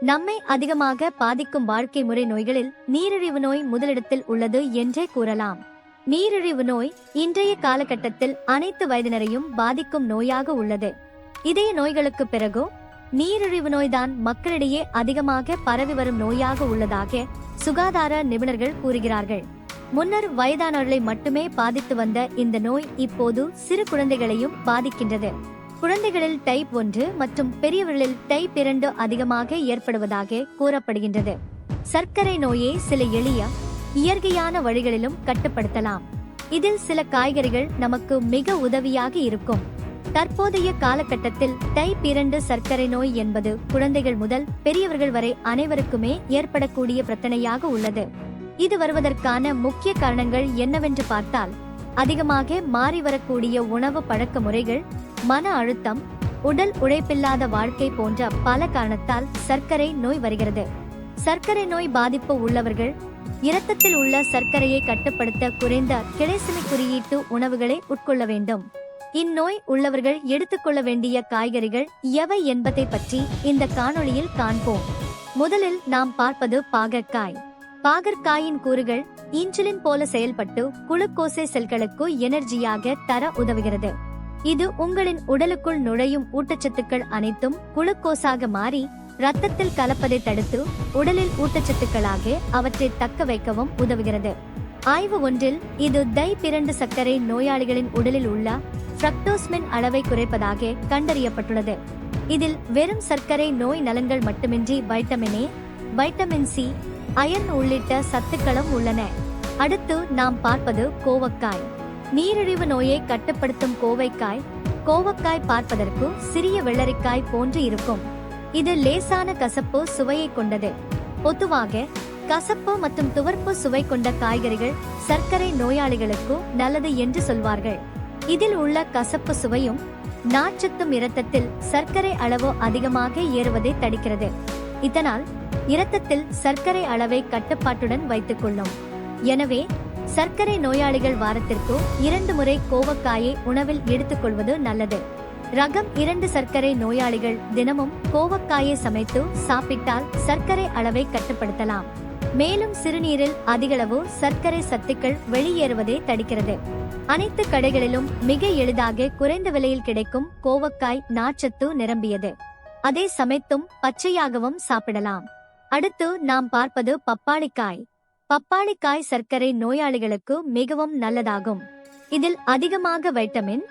நம்மை அதிகமாக பாதிக்கும் வாழ்க்கை முறை நோய்களில் நீரிழிவு நோய் முதலிடத்தில் உள்ளது என்றே கூறலாம். நீரிழிவு நோய் இன்றைய காலகட்டத்தில் அனைத்து வயதினரையும் பாதிக்கும் நோயாக உள்ளது. இதய நோய்களுக்கு பிறகு நீரிழிவு நோய்தான் மக்களிடையே அதிகமாக பரவி வரும் நோயாக உள்ளதாக சுகாதார நிபுணர்கள் கூறுகிறார்கள். முன்னர் வயதானவர்களை மட்டுமே பாதித்து வந்த இந்த நோய் இப்போது சிறு குழந்தைகளையும் பாதிக்கின்றது. குழந்தைகளில் டைப் ஒன்று மற்றும் பெரியவர்களில் டைப் இரண்டு அதிகமாக ஏற்படுவதாக கூறப்படுகின்றது. சர்க்கரை நோயை சில எளிய இயற்கையான வழிகளிலும் கட்டுப்படுத்தலாம். இதில் சில காய்கறிகள் நமக்கு மிக உதவியாக இருக்கும். தற்போதைய காலகட்டத்தில் டைப் இரண்டு சர்க்கரை நோய் என்பது குழந்தைகள் முதல் பெரியவர்கள் வரை அனைவருக்குமே ஏற்படக்கூடிய பிரச்சனையாக உள்ளது. இது வருவதற்கான முக்கிய காரணங்கள் என்னவென்று பார்த்தால் அதிகமாக மாறி வரக்கூடிய உணவு பழக்க முறைகள் மன அழுத்தம் உடல் உழைப்பில்லாத வாழ்க்கை போன்ற பல காரணத்தால் சர்க்கரை நோய் வருகிறது. சர்க்கரை நோய் பாதிப்பு உள்ளவர்கள் இரத்தத்தில் உள்ள சர்க்கரையை கட்டுப்படுத்த குறைந்த கிளைசிமி குறியீட்டு உணவுகளை உட்கொள்ள வேண்டும். இந்நோய் உள்ளவர்கள் எடுத்துக்கொள்ள வேண்டிய காய்கறிகள் எவை என்பதை பற்றி இந்த காணொளியில் காண்போம். முதலில் நாம் பார்ப்பது பாகற்காய். பாகற்காயின் கூறுகள் இன்சுலின் போல செயல்பட்டு குளுக்கோசை செல்களுக்கு எனர்ஜியாக தர உதவுகிறது. இது உங்களின் உடலுக்குள் நுழையும் ஊட்டச்சத்துக்கள் அனைத்தும் குளுக்கோஸாக மாறி ரத்தத்தில் கலப்பதை தடுத்து உடலில் ஊட்டச்சத்துக்களாக அவற்றை தக்க வைக்கவும் உதவுகிறது. ஆய்வு ஒன்றில் இது தை பிறண்டு சர்க்கரை நோயாளிகளின் உடலில் உள்ள ஃப்ரக்டோஸ்மின் அளவை குறைப்பதாக கண்டறியப்பட்டுள்ளது. இதில் வெறும் சர்க்கரை நோய் நலன்கள் மட்டுமின்றி vitamin A vitamin C iron உள்ளிட்ட சத்துக்களும் உள்ளன. அடுத்து நாம் பார்ப்பது கோவக்காய். நீரிழிவு நோயை கட்டுப்படுத்தும் கோவைக்காய் கோவக்காய் பார்ப்பதற்கு சிறிய வெள்ளரிக்காய் போன்று இருக்கும். இது லேசான கசப்பு சுவையை கொண்டது. பொதுவாக கசப்பு மற்றும் துவர்ப்பு சுவை கொண்ட காய்கறிகள் சர்க்கரை நோயாளிகளுக்கு நல்லது என்று சொல்வார்கள். இதில் உள்ள கசப்பு சுவையும் நாச்சத்தும் இரத்தத்தில் சர்க்கரை அளவு அதிகமாக ஏறுவதை தடுக்கிறது. இதனால் இரத்தத்தில் சர்க்கரை அளவை கட்டுப்பாட்டுடன் வைத்துக் கொள்ளும். எனவே சர்க்கரை நோயாளிகள் வாரத்திற்கு இரண்டு முறை கோவக்காயை உணவில் எடுத்துக்கொள்வது நல்லது. ரகம் இரண்டு சர்க்கரை நோயாளிகள் தினமும் கோவக்காயை சமைத்து சாப்பிட்டால் சர்க்கரை அளவை கட்டுப்படுத்தலாம். மேலும் சிறுநீரில் அதிகளவு சர்க்கரை சத்துக்கள் வெளியேறுவதை தடுக்கிறது. அனைத்து கடைகளிலும் மிக எளிதாக குறைந்த விலையில் கிடைக்கும் கோவக்காய் நாச்சத்து நிரம்பியது. அதை சமைத்தும் பச்சையாகவும் சாப்பிடலாம். அடுத்து நாம் பார்ப்பது பப்பாளிக்காய். பப்பாளிக்காய் சர்க்கரை நோயாளிகளுக்கு மிகவும் நல்லதாகும். இதில் அதிகமாக வைட்டமின்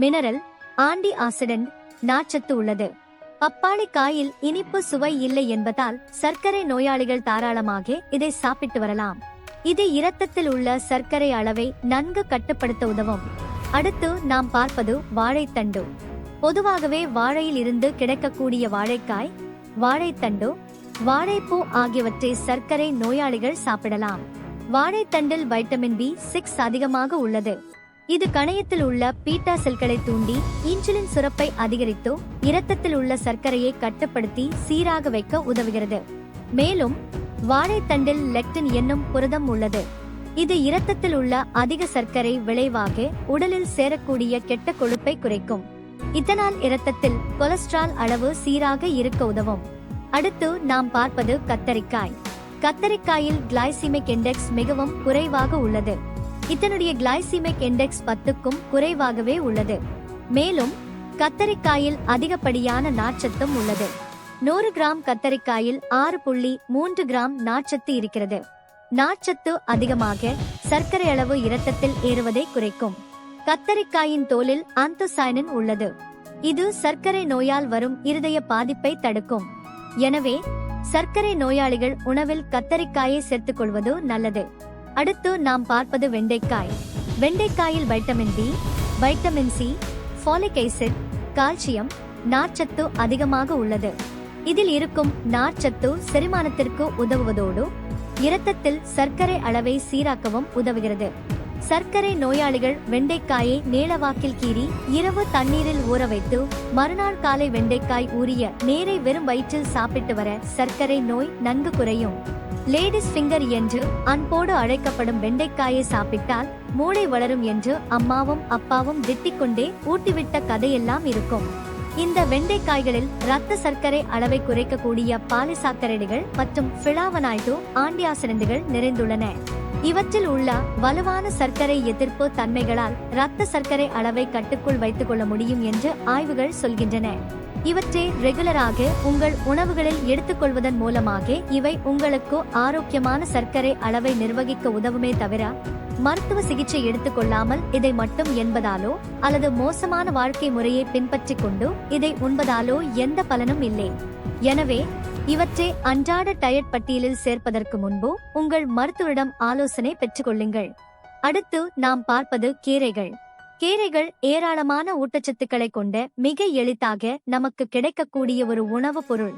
மினரல் ஆண்டி ஆசிடன்ட் நாச்சத்து உள்ளது. பப்பாளிக்காயில் இனிப்பு சுவை இல்லை என்பதால் சர்க்கரை நோயாளிகள் தாராளமாக இதை சாப்பிட்டு வரலாம். இது இரத்தத்தில் உள்ள சர்க்கரை அளவை நன்கு கட்டுப்படுத்த உதவும். அடுத்து நாம் பார்ப்பது வாழைத்தண்டு. பொதுவாகவே வாழையில் இருந்து கிடைக்கக்கூடிய வாழைக்காய் வாழைத்தண்டு வாழைப்பூ ஆகியவற்றை சர்க்கரை நோயாளிகள் சாப்பிடலாம். வாழைத்தண்டில் வைட்டமின் பி சிக்ஸ் அதிகமாக உள்ளது. இது கணையத்தில் உள்ள பீட்டா செல்களை தூண்டி இன்சுலின் சுரப்பை அதிகரித்து இரத்தத்தில் உள்ள சர்க்கரையை கட்டுப்படுத்தி சீராக வைக்க உதவுகிறது. மேலும் வாழைத்தண்டில் லெக்டின் என்னும் புரதம் உள்ளது. இது இரத்தத்தில் உள்ள அதிக சர்க்கரை விளைவாக உடலில் சேரக்கூடிய கெட்ட கொழுப்பை குறைக்கும். இதனால் இரத்தத்தில் கொலஸ்ட்ரால் அளவு சீராக இருக்க உதவும். அடுத்து நாம் பார்ப்பது கத்தரிக்காய். கத்தரிக்காயில் கிளைசிமிக் இண்டெக்ஸ் மிகவும் குறைவாக உள்ளது. இதனுடைய கிளைசிமிக் இண்டெக்ஸ் பத்துக்கும் குறைவாகவே உள்ளது. மேலும் கத்தரிக்காயில் அதிகப்படியான நார்ச்சத்தும் உள்ளது. நூறு கிராம் கத்தரிக்காயில் ஆறு புள்ளி மூன்று கிராம் நார்ச்சத்து இருக்கிறது. நார்ச்சத்து அதிகமாக சர்க்கரை அளவு இரத்தத்தில் ஏறுவதை குறைக்கும். கத்தரிக்காயின் தோலில் ஆந்தோசைனின் உள்ளது. இது சர்க்கரை நோயால் வரும் இருதய பாதிப்பை தடுக்கும். எனவே சர்க்கரை நோயாளிகள் உணவில் கத்தரிக்காயை சேர்த்துக் கொள்வது நல்லது. அடுத்து நாம் பார்ப்பது வெண்டைக்காய். வெண்டைக்காயில் vitamin B vitamin C folic acid calcium நார்ச்சத்து அதிகமாக உள்ளது. இதில் இருக்கும் நார்ச்சத்து செரிமானத்திற்கு உதவுவதோடு இரத்தத்தில் சர்க்கரை அளவை சீராக்கவும் உதவுகிறது. சர்க்கரை நோயாளிகள் வெண்டைக்காயை நீளவாக்கில் கீறி இரவு தண்ணீரில் ஊற வைத்து மறுநாள் காலை வெண்டைக்காய் ஊறிய நேரை வெறும் வயிற்றில் சாப்பிட்டு வர சர்க்கரை நோய் நன்கு குறையும். லேடிஸ் ஃபிங்கர் என்று அன்போடு அழைக்கப்படும் வெண்டைக்காயை சாப்பிட்டால் மூளை வளரும் என்று அம்மாவும் அப்பாவும் திட்டிக்கொண்டே ஊட்டிவிட்ட கதையெல்லாம் இருக்கும். இந்த வெண்டைக்காய்களில் ரத்த சர்க்கரை அளவை குறைக்கக்கூடிய பாலிசாக்கரைடுகள் மற்றும் பிளாவனாய்டு ஆண்டியாசிடண்டுகள் நிறைந்துள்ளன. இவற்றில் உள்ள வலுவான சர்க்கரை எதிர்ப்பு தன்மைகளால் இரத்த சர்க்கரை அளவை கட்டுக்குள் வைத்துக் கொள்ள முடியும் என்று ஆய்வுகள் சொல்கின்றன. இவற்றை ரெகுலராக உங்கள் உணவுகளில் எடுத்துக்கொள்வதன் மூலமாக இவை உங்களுக்கு ஆரோக்கியமான சர்க்கரை அளவை நிர்வகிக்க உதவுமே தவிர மருத்துவ சிகிச்சை எடுத்துக்கொள்ளாமல் இதை மட்டும் என்பதாலோ அல்லது மோசமான வாழ்க்கை முறையை பின்பற்றிக் கொண்டு இதை உண்பதாலோ எந்த பலனும் இல்லை. எனவே இவற்றை அன்றாட டயட் பட்டியலில் சேர்ப்பதற்கு முன்பு உங்கள் மருத்துவரிடம் ஆலோசனை பெற்றுக்கொள்ளுங்கள். அடுத்து நாம் பார்ப்பது கீரைகள். கீரைகள் ஏராளமான ஊட்டச்சத்துக்களை கொண்ட மிக எளிதாக நமக்கு கிடைக்கக்கூடிய ஒரு உணவுப் பொருள்.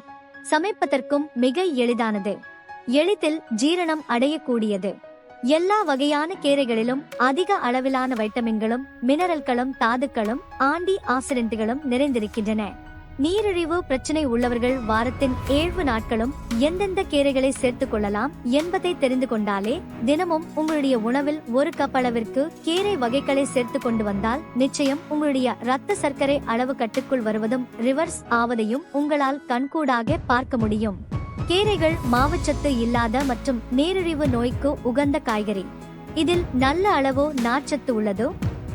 சமைப்பதற்கும் மிக எளிதானது. எளிதில் ஜீரணம் அடையக்கூடியது. எல்லா வகையான கீரைகளிலும் அதிக அளவிலான வைட்டமின்களும் மினரல்களும் தாதுக்களும் ஆண்டி ஆக்சிடென்ட்களும் நிறைந்திருக்கின்றன. நீரிழிவு பிரச்சனை உள்ளவர்கள் வாரத்தின் ஏழு நாட்களும் எந்தெந்த கீரைகளை சேர்த்துக் கொள்ளலாம் என்பதை தெரிந்து கொண்டாலே தினமும் உங்களுடைய உணவில் ஒரு கப் அளவிற்கு கீரை வகைகளை சேர்த்து கொண்டு வந்தால் நிச்சயம் உங்களுடைய இரத்த சர்க்கரை அளவு கட்டுக்குள் வருவதும் ரிவர்ஸ் ஆவதையும் உங்களால் கண்கூடாக பார்க்க முடியும். கீரைகள் மாவுச்சத்து இல்லாத மற்றும் நீரிழிவு நோய்க்கு உகந்த காய்கறி. இதில் நல்ல அளவோ நார்ச்சத்து உள்ளது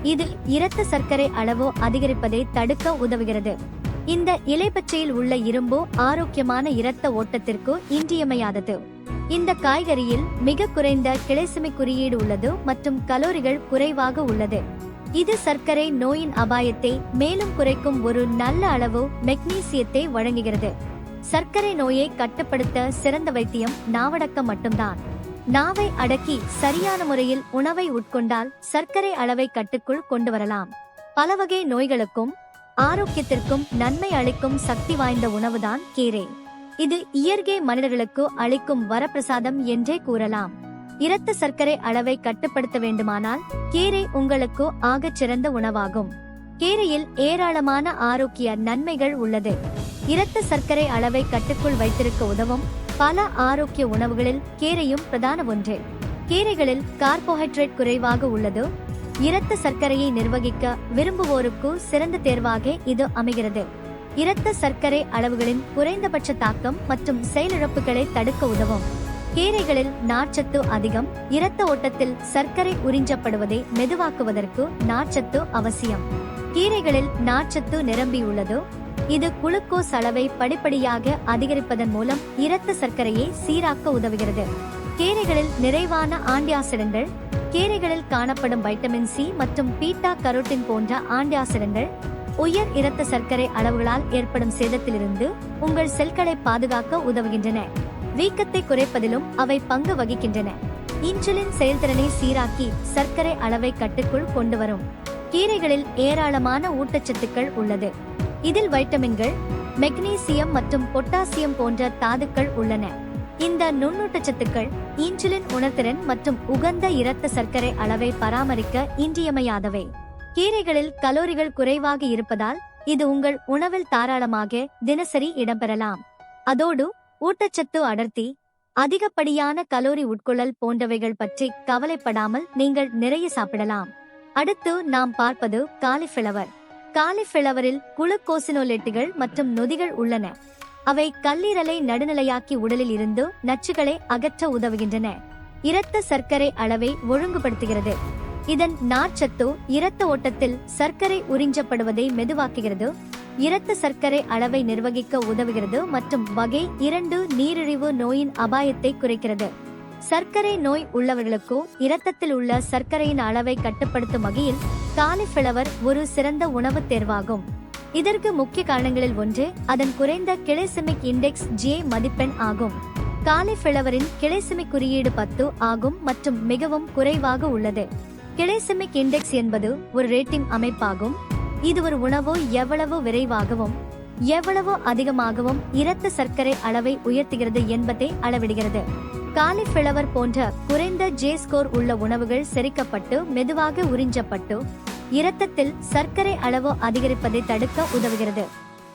இதில் இரத்த சர்க்கரை அளவோ அதிகரிப்பதை தடுக்க உதவுகிறது. இந்த இலைப்பச்சையில் உள்ள இரும்பு ஆரோக்கியமான இரத்த ஓட்டத்திற்கு இன்றியமையாதது. இந்த காய்கறியில் மிக குறைந்த கிளைசுமி குறியீடு உள்ளது மற்றும் கலோரிகள் குறைவாக உள்ளது. இது சர்க்கரை நோயின் அபாயத்தை மேலும் குறைக்கும் ஒரு நல்ல அளவு மெக்னீசியத்தை வழங்குகிறது. சர்க்கரை நோயை கட்டுப்படுத்த சிறந்த வைத்தியம் நாவடக்கம் மட்டும்தான். நாவை அடக்கி சரியான முறையில் உணவை உட்கொண்டால் சர்க்கரை அளவை கட்டுக்குள் கொண்டு வரலாம். பல வகை நோய்களுக்கும் ஆரோக்கியத்திற்கும் நன்மை அளிக்கும் சக்தி வாய்ந்த உணவுதான் கீரை. இது இயற்கை மனிதர்களுக்கு அளிக்கும் வரப்பிரசாதம் என்றே கூறலாம். இரத்த சர்க்கரை அளவை கட்டுப்படுத்த வேண்டுமானால் கீரை உங்களுக்கு ஆகச் சிறந்த உணவாகும். கீரையில் ஏராளமான ஆரோக்கிய நன்மைகள் உள்ளது. இரத்த சர்க்கரை அளவை கட்டுக்குள் வைத்திருக்க உதவும் பல ஆரோக்கிய உணவுகளில் கீரையும் பிரதான ஒன்று. கீரைகளில் கார்போஹைட்ரேட் குறைவாக உள்ளது. இரத்த சர்க்கரையை நிர்வகிக்க விரும்புவோருக்கு சிறந்த தேர்வாக இது அமைகிறது. இரத்த சர்க்கரை அளவுகளின் குறைந்தபட்ச தாக்கம் மற்றும் செயலிழப்புகளை தடுக்க உதவும். கீரைகளில் நார்ச்சத்து அதிகம் இரத்த ஓட்டத்தில் சர்க்கரை உறிஞ்சப்படுவதை மெதுவாக்குவதற்கு நார்ச்சத்து அவசியம். கீரைகளில் நார்ச்சத்து நிரம்பியுள்ளது இது குளுக்கோஸ் அளவை படிப்படியாக அதிகரிப்பதன் மூலம் இரத்த சர்க்கரையை சீராக்க உதவுகிறது. கீரைகளில் நிறைவான ஆண்டியாசிடங்கள் கீரைகளில் காணப்படும் வைட்டமின் சி மற்றும் பீட்டா கரோட்டின் போன்ற ஆண்டியாசிடங்கள் உயர் இரத்த சர்க்கரை அளவுகளால் ஏற்படும் சேதத்திலிருந்து உங்கள் செல்களை பாதுகாக்க உதவுகின்றன. வீக்கத்தை குறைப்பதிலும் அவை பங்கு வகிக்கின்றன. இன்சுலின் செயல்திறனை சீராக்கி சர்க்கரை அளவை கட்டுக்குள் கொண்டு வரும் கீரைகளில் ஏராளமான ஊட்டச்சத்துக்கள் உள்ளது. இதில் வைட்டமின்கள் மெக்னீசியம் மற்றும் பொட்டாசியம் போன்ற தாதுக்கள் உள்ளன. இந்த நுண்ணூட்டச்சத்துக்கள் இன்சுலின் உணர்திறன் மற்றும் உகந்த இரத்த சர்க்கரை அளவை பராமரிக்க இன்றியமையாதவை. கீரைகளில் கலோரிகள் குறைவாக இருப்பதால் இது உங்கள் உணவில் தாராளமாக தினசரி இடம்பெறலாம். அதோடு ஊட்டச்சத்து அடர்த்தி அதிகப்படியான கலோரி உட்கொள்ளல் போன்றவைகள் பற்றி கவலைப்படாமல் நீங்கள் நிறைய சாப்பிடலாம். அடுத்து நாம் பார்ப்பது காலிஃபிளவர். காலிஃபிளவரில் குளுக்கோசினோலேட்டுகள் மற்றும் நொதிகள் உள்ளன. அவை கல்லீரலை நடுநிலையாக்கி உடலில் இருந்து நச்சுகளை அகற்ற உதவுகின்றன. இரத்த சர்க்கரை அளவை ஒழுங்குபடுத்துகிறது. இதன் நார்ச்சத்து இரத்த ஓட்டத்தில் சர்க்கரை உறிஞ்சப்படுவதை மெதுவாக்குகிறது. இரத்த சர்க்கரை அளவை நிர்வகிக்க உதவுகிறது மற்றும் வகை இரண்டு நீரிழிவு நோயின் அபாயத்தை குறைக்கிறது. சர்க்கரை நோய் உள்ளவர்களுக்கு இரத்தத்தில் உள்ள சர்க்கரையின் அளவை கட்டுப்படுத்தும் வகையில் காலிஃபிளவர் ஒரு சிறந்த உணவு தேர்வாகும். இதற்கு முக்கிய காரணங்களில் ஒன்று அதன் குறைந்த கிளைசெமிக் இண்டெக்ஸ் ஜே மதிப்பெண் ஆகும். காலிஃபிளவரின் கிளைசெமிக் குறியீடு பத்து ஆகும் மற்றும் மிகவும் குறைவாக உள்ளது. கிளைசெமிக் இண்டெக்ஸ் என்பது ஒரு ரேட்டிங் அமைப்பாகும். இது ஒரு உணவு எவ்வளவு விரைவாகவும் எவ்வளவு அதிகமாகவும் இரத்த சர்க்கரை அளவை உயர்த்துகிறது என்பதை அளவிடுகிறது. காலிஃபிளவர் போன்ற குறைந்த ஜே ஸ்கோர் உள்ள உணவுகள் செரிக்கப்பட்டு மெதுவாக உறிஞ்சப்பட்டு இரத்தத்தில் சர்க்கரை அளவு அதிகரிப்பதை தடுக்க உதவுகிறது.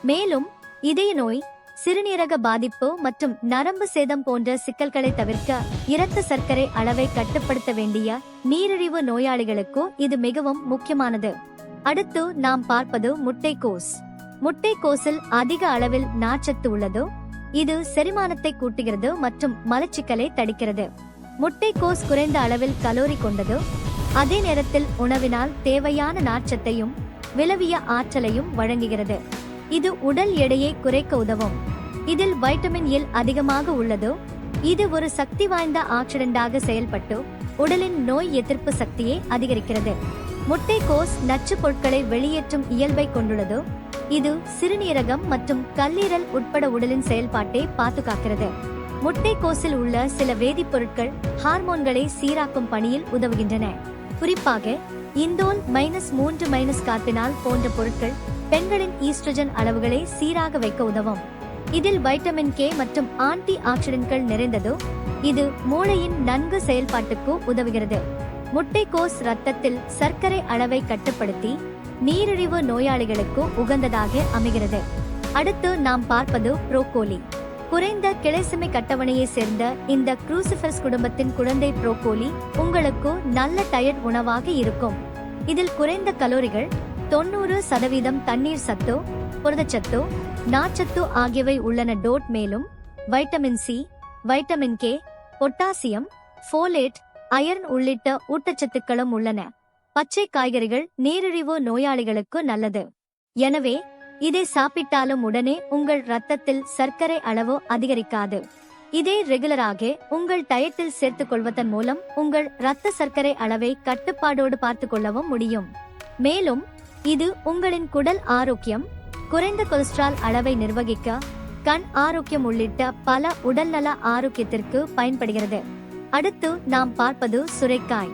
மேலும் இதய நோய் சிறுநீரக பாதிப்பு மற்றும் நரம்பு சேதம் போன்ற சிக்கல்களை தவிர்க்க இரத்த சர்க்கரை அளவை கட்டுப்படுத்த வேண்டிய நீரிழிவு நோயாளிகளுக்கு இது மிகவும் முக்கியமானது. அடுத்து நாம் பார்ப்பது முட்டைக்கோஸ். முட்டைக்கோசில் அதிக அளவில் நார்ச்சத்து உள்ளது. இது செரிமானத்தை கூட்டுகிறது மற்றும் மலச்சிக்கலை தடுக்கிறது. முட்டைக்கோஸ் குறைந்த அளவில் கலோரி கொண்டது. அதே நேரத்தில் உணவினால் தேவையான நாற்றத்தையும் விளவிய ஆற்றலையும் வழங்குகிறது. இது உடல் எடையை குறைக்க உதவும். இதில் வைட்டமின் எல் அதிகமாக உள்ளது இது ஒரு சக்தி வாய்ந்த ஆக்சிடென்டாக செயல்பட்டு உடலின் நோய் எதிர்ப்பு சக்தியை அதிகரிக்கிறது. முட்டைக்கோஸ் நச்சு பொருட்களை வெளியேற்றும் இயல்பை கொண்டுள்ளது. இது சிறுநீரகம் மற்றும் கல்லீரல் உட்பட உடலின் செயல்பாட்டை பாதுகாக்கிறது. முட்டைக்கோஸில் உள்ள சில வேதிப்பொருட்கள் ஹார்மோன்களை சீராக்கும் பணியில் உதவுகின்றன. குறிப்பாக இந்தோல் மைனஸ் மூன்று மைனஸ் கார்பினால் போன்ற பொருட்கள் பெண்களின் ஈஸ்ட்ரஜன் அளவுகளை சீராக வைக்க உதவும். இதில் வைட்டமின் கே மற்றும் ஆன்டி ஆக்சிடென்ட்கள் நிறைந்ததோ இது மூளையின் நன்கு செயல்பாட்டுக்கு உதவுகிறது. முட்டைக்கோஸ் ரத்தத்தில் சர்க்கரை அளவை கட்டுப்படுத்தி நீரிழிவு நோயாளிகளுக்கு உகந்ததாக அமைகிறது. அடுத்து நாம் பார்ப்பது புரோக்கோலி குறைந்த கிளைசுமை கட்டவணையை சேர்ந்த இந்த குரூசிஃபர்ஸ் குடும்பத்தின் குழந்தை புரோக்கோலி உங்களுக்கு நல்ல டயட் உணவாக இருக்கும். இதில் குறைந்த கலோரிகள் தொண்ணூறு சதவீதம் தண்ணீர் சத்து புரதச்சத்து நார்ச்சத்து ஆகியவை உள்ளன. டோட் மேலும் vitamin C vitamin K potassium folate iron உள்ளிட்ட ஊட்டச்சத்துக்களும் உள்ளன. பச்சை காய்கறிகள் நீரிழிவு நோயாளிகளுக்கு நல்லது. எனவே இதை சாப்பிட்டாலும் உடனே உங்கள் ரத்தத்தில் சர்க்கரை அளவு அதிகரிக்காது. இதை ரெகுலராக உங்கள் டயத்தில் சேர்த்துக் கொள்வதன் மூலம் உங்கள் இரத்த சர்க்கரை அளவை கட்டுப்பாடோடு பார்த்துக் கொள்ளவும் முடியும். மேலும் இது உங்களின் குடல் ஆரோக்கியம் குறைந்த கொலஸ்ட்ரால் அளவை நிர்வகிக்க கண் ஆரோக்கியம் உள்ளிட்ட பல உடல்நல ஆரோக்கியத்திற்கு பயன்படுகிறது. அடுத்து நாம் பார்ப்பது சுரைக்காய்.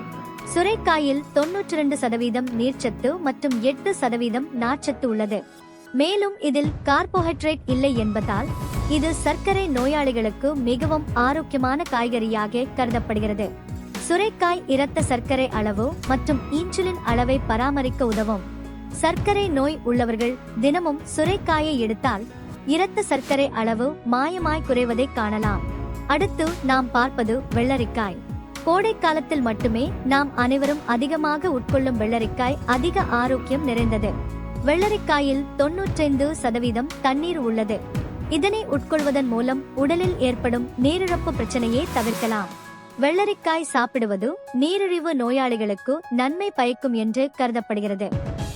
சுரைக்காயில் தொன்னூற்றி ரெண்டு சதவீதம் நீர்ச்சத்து மற்றும் எட்டு சதவீதம் நார்ச்சத்து உள்ளது. மேலும் இதில் கார்போஹைட்ரேட் இல்லை என்பதால் இது சர்க்கரை நோயாளிகளுக்கு மிகவும் ஆரோக்கியமான காய்கறியாக கருதப்படுகிறது. சுரைக்காய் இரத்த சர்க்கரை அளவு மற்றும் இன்சுலின் அளவை பராமரிக்க உதவும். சர்க்கரை நோய் உள்ளவர்கள் தினமும் சுரைக்காயை எடுத்தால் இரத்த சர்க்கரை அளவு மாயமாய் குறைவதை காணலாம். அடுத்து நாம் பார்ப்பது வெள்ளரிக்காய். கோடை காலத்தில் மட்டுமே நாம் அனைவரும் அதிகமாக உட்கொள்ளும் வெள்ளரிக்காய் அதிக ஆரோக்கியம் நிறைந்தது. வெள்ளரிக்காயில் தொன்னூற்றைந்து சதவீதம் தண்ணீர் உள்ளது. இதனை உட்கொள்வதன் மூலம் உடலில் ஏற்படும் நீரிழப்பு பிரச்சனையை தவிர்க்கலாம். வெள்ளரிக்காய் சாப்பிடுவது நீரிழிவு நோயாளிகளுக்கு நன்மை பயக்கும் என்று கருதப்படுகிறது.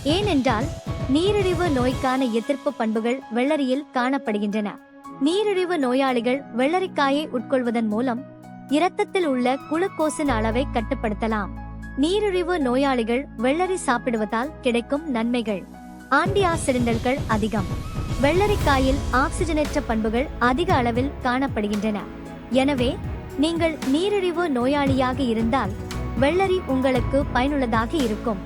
ஏனென்றால் நீரிழிவு நோய்க்கான எதிர்ப்பு பண்புகள் வெள்ளரியில் காணப்படுகின்றன. நீரிழிவு நோயாளிகள் வெள்ளரிக்காயை உட்கொள்வதன் மூலம் இரத்தத்தில் உள்ள குளுக்கோசின் அளவை கட்டுப்படுத்தலாம். நீரிழிவு நோயாளிகள் வெள்ளரி சாப்பிடுவதால் கிடைக்கும் நன்மைகள். ஆண்டியா ஆக்சிடென்ட்கள் அதிகம். வெள்ளரிக்காயில் ஆக்சிஜனேற்ற பண்புகள் அதிக அளவில் காணப்படுகின்றன. எனவே நீங்கள் நீரிழிவு நோயாளியாக இருந்தால் வெள்ளரி உங்களுக்கு பயனுள்ளதாக இருக்கும்.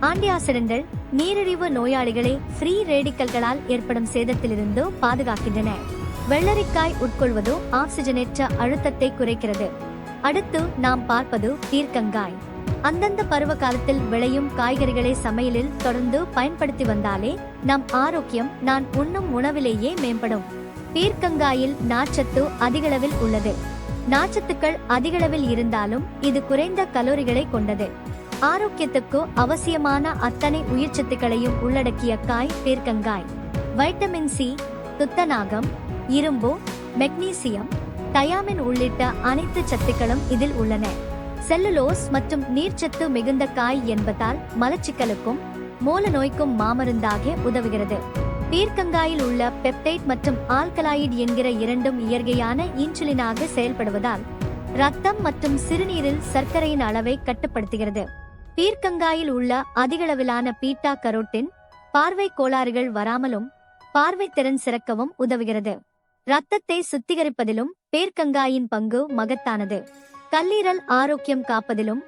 ஆன்டிஆக்சிடென்ட்கள் நீரிழிவு நோயாளிகளை ஃப்ரீ ரேடிக்கல்களால் ஏற்படும் சேதத்திலிருந்து பாதுகாக்கின்றன. வெள்ளரிக்காய் உட்கொள்வது ஆக்சிஜனேற்ற அழுத்தத்தை குறைக்கிறது. அடுத்து நாம் பார்ப்பது தீர்க்கங்காய். அந்தந்த பருவ காலத்தில் விளையும் காய்கறிகளை சமையலில் தொடர்ந்து பயன்படுத்தி வந்தாலே நம் ஆரோக்கியம் நான் உண்ணும் உணவிலேயே மேம்படும். பீர்க்கங்காயில் நார்ச்சத்து அதிகளவில் உள்ளது. நார்ச்சத்துக்கள் அதிகளவில் இருந்தாலும் இது குறைந்த கலோரிகளை கொண்டது. ஆரோக்கியத்துக்கு அவசியமான அத்தனை உயிர்ச்சத்துக்களையும் உள்ளடக்கிய காய் பீர்க்கங்காய். வைட்டமின் சி துத்தநாகம் இரும்பு மெக்னீசியம் தயாமின் உள்ளிட்ட அனைத்து சத்துக்களும் இதில் உள்ளன. செல்லுலோஸ் மற்றும் நீர்ச்சத்து மிகுந்த காய் என்பதால் மலச்சிக்கலுக்கும் மூல நோய்க்கும் மாமருந்தாக உதவுகிறது. பீர்க்கங்காயில் உள்ள பெப்டைட் மற்றும் ஆல்கலாய்டு என்கிற இரண்டும் இயற்கையான இன்சுலினாக செயல்படுவதால் ரத்தம் மற்றும் சிறுநீரில் சர்க்கரையின் அளவை கட்டுப்படுத்துகிறது. பீர்க்கங்காயில் உள்ள அதிகளவிலான பீட்டா கரோட்டின் பார்வை கோளாறுகள் வராமலும் பார்வை திறன் சிறக்கவும் உதவுகிறது. ரத்தத்தை சுத்திகரிப்பதிலும் பேர்க்கங்காயின் பங்கு மகத்தானது. கல்லீரல் ஆரோக்கியம் காப்பதிலும்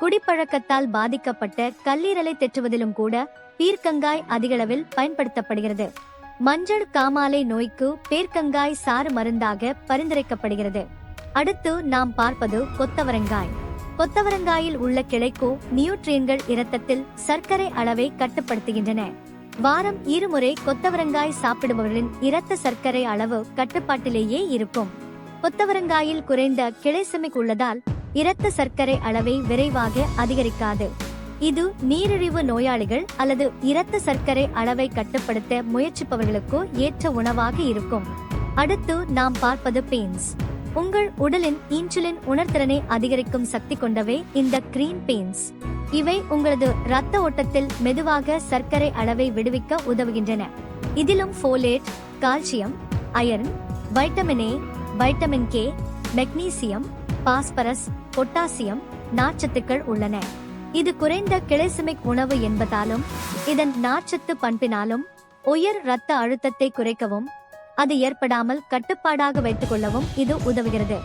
குடிப்பழக்கத்தால் பாதிக்கப்பட்ட கல்லீரலை தெற்றுவதிலும் கூட பீர்க்கங்காய் அதிகளவில் பயன்படுத்தப்படுகிறது. மஞ்சள் காமாலை நோய்க்கு பேர்க்கங்காய் சாறு மருந்தாக பரிந்துரைக்கப்படுகிறது. அடுத்து நாம் பார்ப்பது கொத்தவரங்காய். கொத்தவரங்காயில் உள்ள கிளைக்கோ நியூட்ரியன்கள் இரத்தத்தில் சர்க்கரை அளவை கட்டுப்படுத்துகின்றன. வாரம் இருமுறை கொத்தவரங்காய் சாப்பிடுபவர்களின் இரத்த சர்க்கரை அளவு கட்டுப்பாட்டிலேயே இருக்கும். கொத்தவரங்காயில் குறைந்த கிளைசமிக் உள்ளதால் இரத்த சர்க்கரை அளவை விரைவாக அதிகரிக்காது. இது நீரிழிவு நோயாளிகள் அல்லது இரத்த சர்க்கரை அளவை கட்டுப்படுத்த முயற்சிப்பவர்களுக்கோ ஏற்ற உணவாக இருக்கும். அடுத்து நாம் பார்ப்பது பெயின்ஸ் உங்கள் உடலின் இன்சுலின் உணர்திறனை அதிகரிக்கும் சக்தி கொண்டவை இந்த கிரீன் பெயின்ஸ் இவை உங்களது இரத்த ஓட்டத்தில் மெதுவாக சர்க்கரை அளவை விடுவிக்க உதவுகின்றன. இதிலும் folate calcium iron vitamin A vitamin K magnesium phosphorus potassium நார்ச்சத்துக்கள் உள்ளன. இது குறைந்த கிளைசமிக் உணவு என்பதாலும் இதன் நார்ச்சத்து பண்பினாலும் உயர் இரத்த அழுத்தத்தை குறைக்கவும் அது ஏற்படாமல் கட்டுப்பாடாக வைத்துக் கொள்ளவும் இது உதவுகிறது.